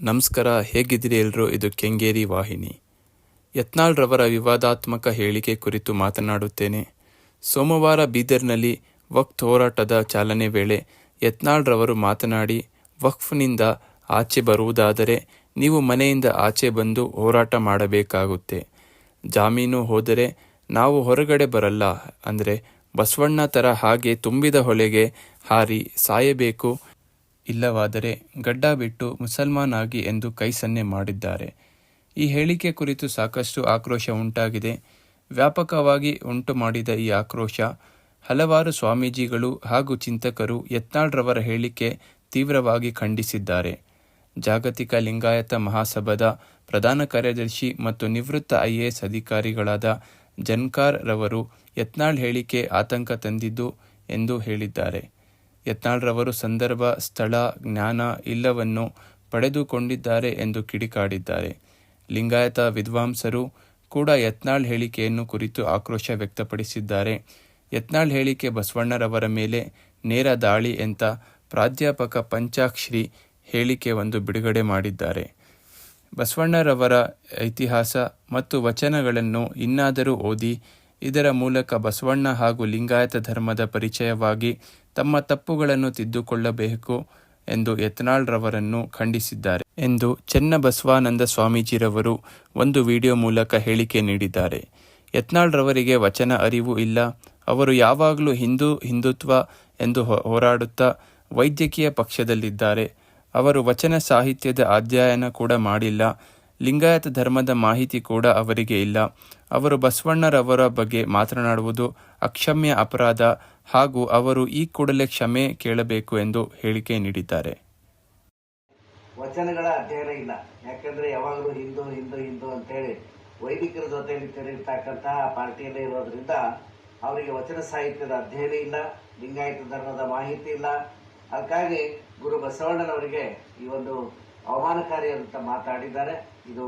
ನಮಸ್ಕಾರ, ಹೇಗಿದ್ದೀರಿ ಎಲ್ಲರೂ ಇದು ಕೆಂಗೇರಿ ವಾಹಿನಿ. ಯತ್ನಾಳ್ರವರ ವಿವಾದಾತ್ಮಕ ಹೇಳಿಕೆ ಕುರಿತು ಮಾತನಾಡುತ್ತೇನೆ. ಸೋಮವಾರ ಬೀದರ್ನಲ್ಲಿ ವಕ್ಫ್ ಹೋರಾಟದ ಚಾಲನೆ ವೇಳೆ ಯತ್ನಾಳ್ರವರು ಮಾತನಾಡಿ, ವಕ್ಫ್ನಿಂದ ಆಚೆ ಬರುವುದಾದರೆ ನೀವು ಮನೆಯಿಂದ ಆಚೆ ಬಂದು ಹೋರಾಟ ಮಾಡಬೇಕಾಗುತ್ತೆ. ಜಾಮೀನು ಹೋದರೆ ನಾವು ಹೊರಗಡೆ ಬರಲ್ಲ. ಅಂದರೆ ಬಸವಣ್ಣ ಥರ ಹಾಗೆ ತುಂಬಿದ ಹೊಳೆಗೆ ಹಾರಿ ಸಾಯಬೇಕು. ಇಲ್ಲವಾದರೆ ಗಡ್ಡ ಬಿಟ್ಟು ಮುಸಲ್ಮಾನ್ ಆಗಿ ಎಂದು ಕೈ ಸನ್ನೆ ಮಾಡಿದ್ದಾರೆ. ಈ ಹೇಳಿಕೆ ಕುರಿತು ಸಾಕಷ್ಟು ಆಕ್ರೋಶ ಉಂಟಾಗಿದೆ. ವ್ಯಾಪಕವಾಗಿ ಉಂಟು ಮಾಡಿದ ಈ ಆಕ್ರೋಶ ಹಲವಾರು ಸ್ವಾಮೀಜಿಗಳು ಹಾಗೂ ಚಿಂತಕರು ಯತ್ನಾಳ್ರವರ ಹೇಳಿಕೆ ತೀವ್ರವಾಗಿ ಖಂಡಿಸಿದ್ದಾರೆ. ಜಾಗತಿಕ ಲಿಂಗಾಯತ ಮಹಾಸಭಾದ ಪ್ರಧಾನ ಕಾರ್ಯದರ್ಶಿ ಮತ್ತು ನಿವೃತ್ತ ಐಎಎಸ್ ಅಧಿಕಾರಿಗಳಾದ ಜನ್ಕಾರ್ ರವರು ಯತ್ನಾಳ್ ಹೇಳಿಕೆ ಆತಂಕ ತಂದಿದ್ದು ಎಂದು ಹೇಳಿದ್ದಾರೆ. ಯತ್ನಾಳ್ರವರು ಸಂದರ್ಭ, ಸ್ಥಳ, ಜ್ಞಾನ ಇಲ್ಲವನ್ನು ಪಡೆದುಕೊಂಡಿದ್ದಾರೆ ಎಂದು ಕಿಡಿಕಾಡಿದ್ದಾರೆ. ಲಿಂಗಾಯತ ವಿದ್ವಾಂಸರು ಕೂಡ ಯತ್ನಾಳ್ ಹೇಳಿಕೆಯನ್ನು ಕುರಿತು ಆಕ್ರೋಶ ವ್ಯಕ್ತಪಡಿಸಿದ್ದಾರೆ. ಯತ್ನಾಳ್ ಹೇಳಿಕೆ ಬಸವಣ್ಣರವರ ಮೇಲೆ ನೇರ ದಾಳಿ ಎಂತ ಪ್ರಾಧ್ಯಾಪಕ ಪಂಚಾಕ್ಷರಿ ಹೇಳಿಕೆ ಒಂದು ಬಿಡುಗಡೆ ಮಾಡಿದ್ದಾರೆ. ಬಸವಣ್ಣರವರ ಇತಿಹಾಸ ಮತ್ತು ವಚನಗಳನ್ನು ಇನ್ನಾದರೂ ಓದಿ ಇದರ ಮೂಲಕ ಬಸವಣ್ಣ ಹಾಗೂ ಲಿಂಗಾಯತ ಧರ್ಮದ ಪರಿಚಯವಾಗಿ ತಮ್ಮ ತಪ್ಪುಗಳನ್ನು ತಿದ್ದುಕೊಳ್ಳಬೇಕು ಎಂದು ಯತ್ನಾಳ್ರವರನ್ನು ಖಂಡಿಸಿದ್ದಾರೆ ಎಂದು ಚೆನ್ನಬಸವಾನಂದ ಸ್ವಾಮೀಜಿರವರು ಒಂದು ವಿಡಿಯೋ ಮೂಲಕ ಹೇಳಿಕೆ ನೀಡಿದ್ದಾರೆ. ಯತ್ನಾಳ್ರವರಿಗೆ ವಚನ ಅರಿವು ಇಲ್ಲ. ಅವರು ಯಾವಾಗಲೂ ಹಿಂದೂ, ಹಿಂದುತ್ವ ಎಂದು ಹೋರಾಡುತ್ತಾ ವೈದ್ಯಕೀಯ ಪಕ್ಷದಲ್ಲಿದ್ದಾರೆ. ಅವರು ವಚನ ಸಾಹಿತ್ಯದ ಅಧ್ಯಯನ ಕೂಡ ಮಾಡಿಲ್ಲ. ಲಿಂಗಾಯತ ಧರ್ಮದ ಮಾಹಿತಿ ಕೂಡ ಅವರಿಗೆ ಇಲ್ಲ. ಅವರು ಬಸವಣ್ಣರವರ ಬಗ್ಗೆ ಮಾತನಾಡುವುದು ಅಕ್ಷಮ್ಯ ಅಪರಾಧ ಹಾಗೂ ಅವರು ಈ ಕೂಡಲೇ ಕ್ಷಮೆ ಕೇಳಬೇಕು ಎಂದು ಹೇಳಿಕೆ ನೀಡಿದ್ದಾರೆ. ವಚನಗಳ ಅಧ್ಯಯನ ಇಲ್ಲ. ಯಾಕಂದ್ರೆ ಯಾವಾಗಲೂ ಹಿಂದೂ ಹಿಂದೂ ಹಿಂದೂ ಅಂತೇಳಿ ವೈದಿಕರ ಜೊತೆಯಲ್ಲಿ ತೆರಳಿರ್ತಕ್ಕಂತಹ ಪಾರ್ಟಿಯಲ್ಲೇ ಇರೋದ್ರಿಂದ ಅವರಿಗೆ ವಚನ ಸಾಹಿತ್ಯದ ಅಧ್ಯಯನ ಇಲ್ಲ, ಲಿಂಗಾಯತ ಧರ್ಮದ ಮಾಹಿತಿ ಇಲ್ಲ. ಅದಕ್ಕಾಗಿ ಗುರು ಬಸವಣ್ಣನವರಿಗೆ ಈ ಒಂದು ಅವಮಾನಕಾರಿ ಅಂತ ಮಾತಾಡಿದ್ದಾರೆ. ಇದು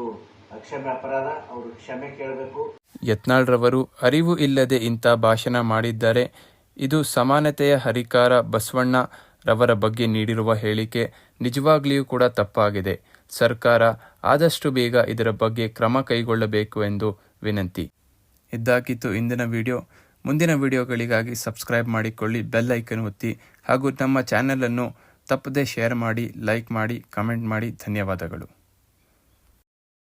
ಕ್ಷಮೆ ಅಪರಾಧ, ಅವರು ಕ್ಷಮೆ ಕೇಳಬೇಕು. ಯತ್ನಾಳ್ರವರು ಅರಿವು ಇಲ್ಲದೆ ಇಂಥ ಭಾಷಣ ಮಾಡಿದ್ದಾರೆ. ಇದು ಸಮಾನತೆಯ ಹರಿಕಾರ ಬಸವಣ್ಣ ರವರ ಬಗ್ಗೆ ನೀಡಿರುವ ಹೇಳಿಕೆ ನಿಜವಾಗ್ಲಿಯೂ ಕೂಡ ತಪ್ಪಾಗಿದೆ. ಸರ್ಕಾರ ಆದಷ್ಟು ಬೇಗ ಇದರ ಬಗ್ಗೆ ಕ್ರಮ ಕೈಗೊಳ್ಳಬೇಕು ಎಂದು ವಿನಂತಿ. ಇದ್ದಾಕಿತ್ತು ಇಂದಿನ ವಿಡಿಯೋ. ಮುಂದಿನ ವಿಡಿಯೋಗಳಿಗಾಗಿ ಸಬ್ಸ್ಕ್ರೈಬ್ ಮಾಡಿಕೊಳ್ಳಿ, ಬೆಲ್ ಐಕನ್ ಒತ್ತಿ ಹಾಗೂ ನಮ್ಮ ಚಾನೆಲನ್ನು ತಪ್ಪದೇ ಶೇರ್ ಮಾಡಿ ಲೈಕ್ ಮಾಡಿ ಕಮೆಂಟ್ ಮಾಡಿ. ಧನ್ಯವಾದಗಳು.